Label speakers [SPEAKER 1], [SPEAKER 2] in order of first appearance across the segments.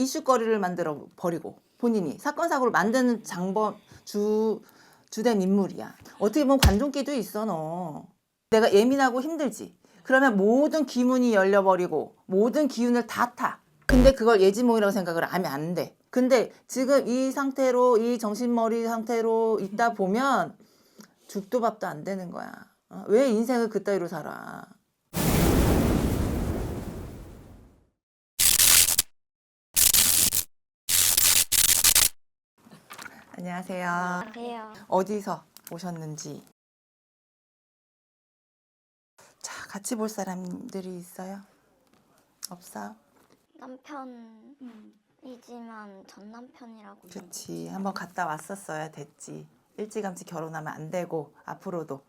[SPEAKER 1] 이슈거리를 만들어 버리고 본인이 사건 사고를 만드는 장범 주 주된 인물이야. 어떻게 보면 관종기도 있어 너. 내가 예민하고 힘들지. 그러면 모든 기문이 열려버리고 모든 기운을 다 타. 근데 그걸 예지몽이라고 생각을 하면 안 돼. 근데 지금 이 상태로 이 정신머리 상태로 있다 보면 죽도 밥도 안 되는 거야. 어? 왜 인생을 그따위로 살아? 안녕하세요.
[SPEAKER 2] 안녕하세요.
[SPEAKER 1] 어디서 오셨는지. 자, 같이 볼 사람들이 있어요? 없어요?
[SPEAKER 2] 남편이지만 전 남편이라고.
[SPEAKER 1] 그렇지. 한번 갔다 왔었어야 됐지. 일찌감치 결혼하면 안 되고 앞으로도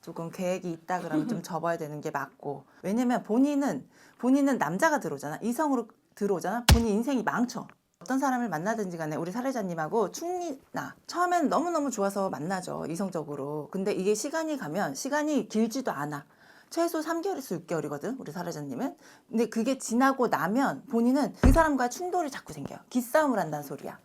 [SPEAKER 1] 조금 계획이 있다 그러면 좀 접어야 되는 게 맞고. 왜냐면 본인은 본인은 남자가 들어오잖아. 이성으로 들어오잖아. 본인 인생이 망쳐. 어떤 사람을 만나든지 간에 우리 사례자님하고 충리나 처음엔 너무너무 좋아서 만나죠. 이성적으로. 근데 이게 시간이 가면 시간이 길지도 않아. 최소 3개월에서 6개월이거든. 우리 사례자님은. 근데 그게 지나고 나면 본인은 그 사람과 충돌이 자꾸 생겨요. 기싸움을 한다는 소리야.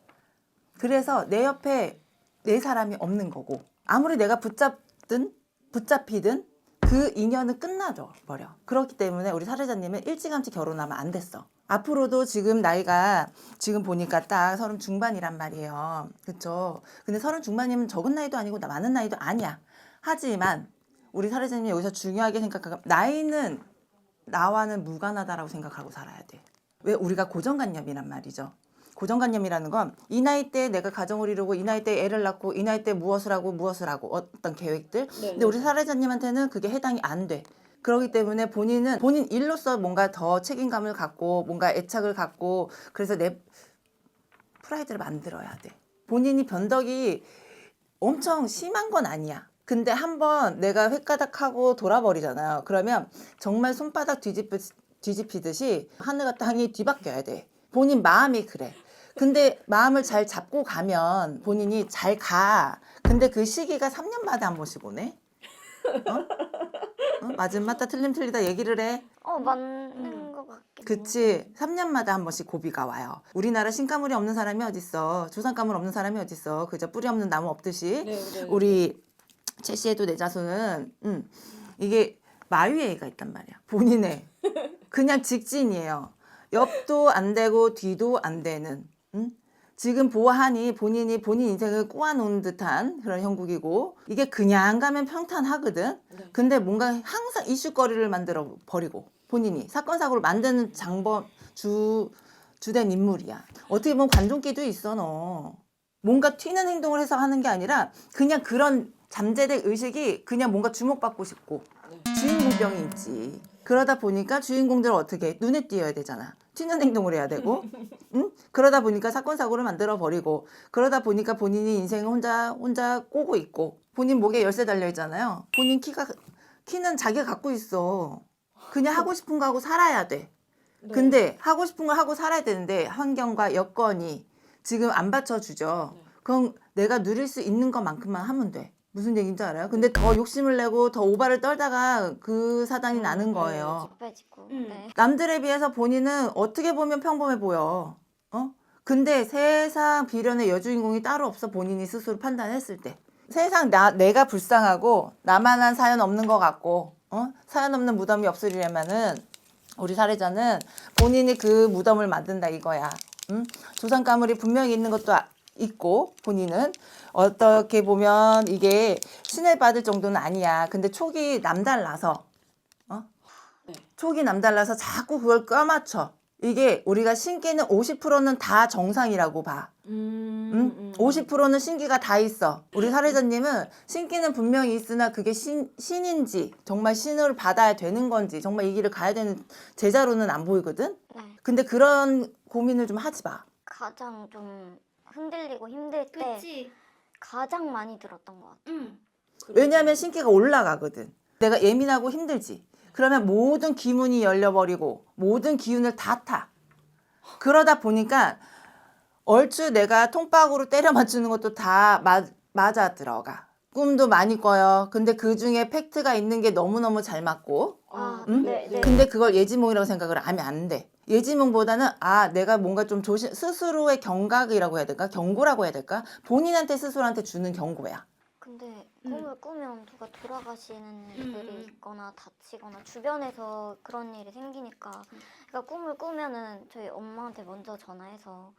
[SPEAKER 1] 그래서 내 옆에 내 사람이 없는 거고 아무리 내가 붙잡든 붙잡히든 그 인연은 끝나져 버려. 그렇기 때문에 우리 사례자님은 일찌감치 결혼하면 안 됐어. 앞으로도 지금 나이가 지금 보니까 딱 서른 중반이란 말이에요. 그렇죠? 근데 서른 중반이면 적은 나이도 아니고 나- 많은 나이도 아니야. 하지만 우리 사례자님이 여기서 중요하게 생각하고 나이는 나와는 무관하다라고 생각하고 살아야 돼. 왜 우리가 고정관념이란 말이죠. 고정관념이라는 건 이 나이 때 내가 가정을 이루고 이 나이 때 애를 낳고 이 나이 때 무엇을 하고 무엇을 하고 어떤 계획들. 근데 우리 사례자님한테는 그게 해당이 안 돼. 그렇기 때문에 본인은 본인 일로서 뭔가 더 책임감을 갖고 뭔가 애착을 갖고 그래서 내 프라이드를 만들어야 돼. 본인이 변덕이 엄청 심한 건 아니야. 근데 한번 내가 횟가닥하고 돌아버리잖아요. 그러면 정말 손바닥 뒤집히, 뒤집히듯이 하늘과 땅이 뒤바뀌어야 돼. 본인 마음이 그래. 근데 마음을 잘 잡고 가면 본인이 잘 가. 근데 그 시기가 3년마다 한 번씩 오네. 어? 어? 맞은 맞다 틀림 틀리다 얘기를 해.
[SPEAKER 2] 어 맞는 것 같긴.
[SPEAKER 1] 그치. 3년마다 한 번씩 고비가 와요. 우리나라 신가물이 없는 사람이 어딨어. 조상가물 없는 사람이 어딨어. 그저 뿌리 없는 나무 없듯이.
[SPEAKER 3] 네,
[SPEAKER 1] 우리 최 씨에도 내 자손은 음, 이게 마유의 애가 있단 말이야. 본인의 그냥 직진이에요. 옆도 안 되고 뒤도 안 되는. 음? 지금 보아하니 본인이 본인 인생을 꼬아놓은 듯한 그런 형국이고 이게 그냥 가면 평탄하거든.
[SPEAKER 3] 네.
[SPEAKER 1] 근데 뭔가 항상 이슈거리를 만들어 버리고 본인이 사건 사고를 만드는 장범 주 주된 인물이야. 어떻게 보면 관종기도 있어 너. 뭔가 튀는 행동을 해서 하는 게 아니라 그냥 그런 잠재된 의식이 그냥 뭔가 주목받고 싶고 주인공병이 있지. 그러다 보니까 주인공들을 어떻게 해? 눈에 띄어야 되잖아. 튀는 행동을 해야 되고, 응? 그러다 보니까 사건 사고를 만들어 버리고, 그러다 보니까 본인이 인생을 혼자 혼자 꼬고 있고, 본인 목에 열쇠 달려 있잖아요. 본인 키가 키는 자기가 갖고 있어. 그냥 하고 싶은 거 하고 살아야 돼.
[SPEAKER 3] 네.
[SPEAKER 1] 근데 하고 싶은 거 하고 살아야 되는데 환경과 여건이 지금 안 받쳐주죠. 그럼 내가 누릴 수 있는 것만큼만 하면 돼. 무슨 얘기인지 알아요? 근데 더 욕심을 내고 더 오바를 떨다가 그 사단이 나는 거예요.
[SPEAKER 2] 좁혀지고.
[SPEAKER 3] 음.
[SPEAKER 2] 네.
[SPEAKER 1] 남들에 비해서 본인은 어떻게 보면 평범해 보여. 어? 근데 세상 비련의 여주인공이 따로 없어 본인이 스스로 판단했을 때. 세상 나 내가 불쌍하고 나만한 사연 없는 것 같고 어? 사연 없는 무덤이 없으려면은 우리 사례자는 본인이 그 무덤을 만든다 이거야. 음? 조상 가물이 분명히 있는 것도 아- 있고 본인은 어떻게 보면 이게 신을 받을 정도는 아니야. 근데 촉이 남달라서 어? 촉이 남달라서 자꾸 그걸 껴맞춰. 이게 우리가 신기는 50%는 다 정상이라고 봐.
[SPEAKER 3] 음,
[SPEAKER 1] 응?
[SPEAKER 3] 음.
[SPEAKER 1] 50%는 신기가 다 있어. 우리 사례자님은 신기는 분명히 있으나 그게 신, 신인지, 정말 신을 받아야 되는 건지, 정말 이 길을 가야 되는 제자로는 안 보이거든?
[SPEAKER 2] 네.
[SPEAKER 1] 근데 그런 고민을 좀 하지 마.
[SPEAKER 2] 가장 좀 흔들리고 힘들 때
[SPEAKER 4] 그치.
[SPEAKER 2] 가장 많이 들었던 것 같아요.
[SPEAKER 4] 응.
[SPEAKER 1] 왜냐하면 신기가 올라가거든. 내가 예민하고 힘들지. 그러면 모든 기문이 열려버리고 모든 기운을 다 타. 그러다 보니까 얼추 내가 통박으로 때려 맞추는 것도 다 마, 맞아 들어가. 꿈도 많이 꿔요. 근데 그 중에 팩트가 있는 게 너무너무 잘 맞고.
[SPEAKER 2] 아,
[SPEAKER 1] 응?
[SPEAKER 2] 네, 네.
[SPEAKER 1] 근데 그걸 예지몽이라고 생각을 하면 안 돼. 예지몽보다는 아 내가 뭔가 좀 조심 스스로의 경각이라고 해야 될까 경고라고 해야 될까 본인한테 스스로한테 주는 경고야.
[SPEAKER 2] 근데
[SPEAKER 3] 음.
[SPEAKER 2] 꿈을 꾸면 누가 돌아가시는 일들이
[SPEAKER 3] 음.
[SPEAKER 2] 있거나 다치거나 주변에서 그런 일이 생기니까
[SPEAKER 3] 음.
[SPEAKER 2] 그러니까 꿈을 꾸면은 저희 엄마한테 먼저 전화해서 야,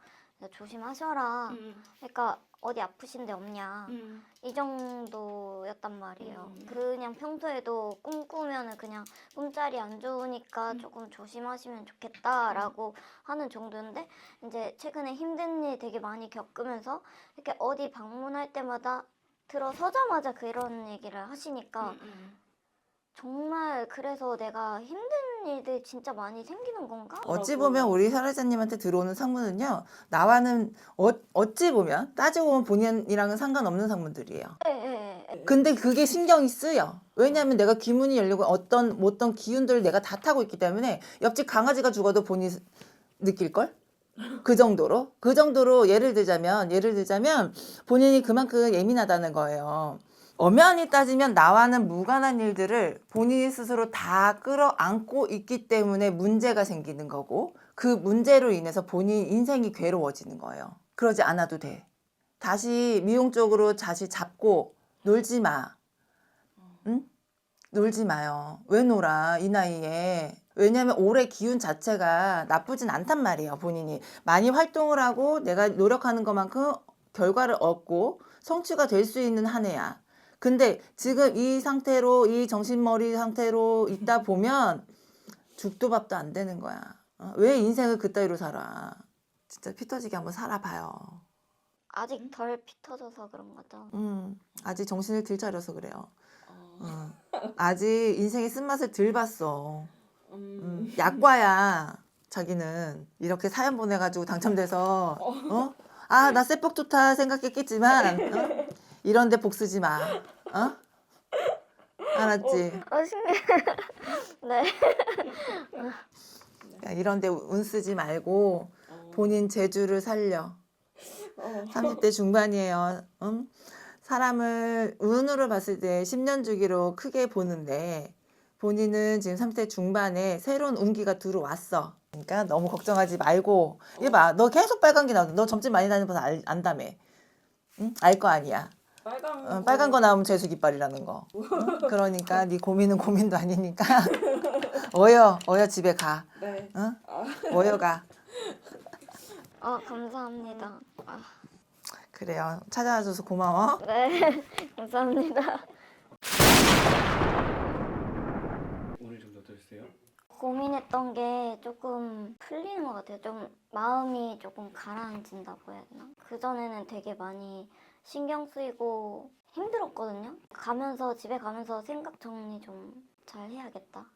[SPEAKER 2] 조심하셔라.
[SPEAKER 3] 음.
[SPEAKER 2] 그러니까 어디 아프신 데 없냐.
[SPEAKER 3] 음.
[SPEAKER 2] 이 정도였단 말이에요.
[SPEAKER 3] 음.
[SPEAKER 2] 그냥 평소에도 꿈 꾸면은 그냥 꿈자리 안 좋으니까
[SPEAKER 3] 음.
[SPEAKER 2] 조금 조심하시면 좋겠다라고 하는 정도인데 이제 최근에 힘든 일 되게 많이 겪으면서 이렇게 어디 방문할 때마다 들어서자마자 그런 얘기를 하시니까
[SPEAKER 3] 음, 음.
[SPEAKER 2] 정말 그래서 내가 힘든 일들 진짜 많이 생기는 건가?
[SPEAKER 1] 어찌. 보면 우리 사례자님한테 들어오는 상문은요 나와는 어, 어찌 보면 따지고 보면 본인이랑은 상관없는 상문들이에요.
[SPEAKER 2] 예, 예, 예.
[SPEAKER 1] 근데 그게 신경이 쓰여. 왜냐하면 내가 귀문이 열리고 어떤 뭐 어떤 기운들을 내가 다 타고 있기 때문에 옆집 강아지가 죽어도 본인 느낄 걸. 그 정도로 그 정도로 예를 들자면 예를 들자면 본인이 그만큼 예민하다는 거예요. 엄연히 따지면 나와는 무관한 일들을 본인 스스로 다 끌어안고 있기 때문에 문제가 생기는 거고 그 문제로 인해서 본인 인생이 괴로워지는 거예요. 그러지 않아도 돼. 다시 미용 쪽으로 다시 잡고 놀지 마. 응? 놀지 마요. 왜 놀아, 이 나이에. 왜냐면 올해 기운 자체가 나쁘진 않단 말이에요, 본인이. 많이 활동을 하고 내가 노력하는 것만큼 결과를 얻고 성취가 될 수 있는 한 해야. 근데 지금 이 상태로, 이 정신머리 상태로 있다 보면 죽도 밥도 안 되는 거야. 어? 왜 인생을 그따위로 살아? 진짜 피 터지게 한번 살아봐요.
[SPEAKER 2] 아직 덜 피터져서 그런 거죠.
[SPEAKER 1] 음, 아직 정신을 들 차려서 그래요.
[SPEAKER 3] 어.
[SPEAKER 1] 어. 아직 인생의 쓴맛을 들 봤어.
[SPEAKER 3] 음.
[SPEAKER 1] 음, 약과야. 자기는 이렇게 사연 보내가지고 당첨돼서 어? 아, 나 쇠뻑 좋다 생각했겠지만 어? 이런데 복 쓰지 마. 어? 알았지?
[SPEAKER 2] 어, 신기해. 네.
[SPEAKER 1] 야, 이런데 운 쓰지 말고
[SPEAKER 3] 어.
[SPEAKER 1] 본인 재주를 살려.
[SPEAKER 3] 어.
[SPEAKER 1] 30대 중반이에요. 음? 사람을 운으로 봤을 때 10년 주기로 크게 보는데 본인은 지금 30대 중반에 새로운 운기가 들어왔어. 그러니까 너무 걱정하지 말고 이봐 너 계속 빨간 게 나오는데 너 점집 많이 다니면서 알, 안다며. 응? 알 거 아니야.
[SPEAKER 3] 빨간
[SPEAKER 1] 어, 빨간 거 나오면 재수 깃발이라는 거. 응? 그러니까 네 고민은 고민도 아니니까 어여 어여 집에 가.
[SPEAKER 3] 네.
[SPEAKER 1] 응? 어여 가.
[SPEAKER 2] 어, 감사합니다. 아,
[SPEAKER 1] 그래요. 찾아와줘서 고마워.
[SPEAKER 2] 네. 감사합니다.
[SPEAKER 4] 오늘 좀 어떠셨어요?
[SPEAKER 2] 고민했던 게 조금 풀리는 것 같아요. 좀 마음이 조금 가라앉는다고 해야 되나? 그전에는 되게 많이 신경 쓰이고 힘들었거든요. 가면서 집에 가면서 생각 정리 좀 잘 해야겠다.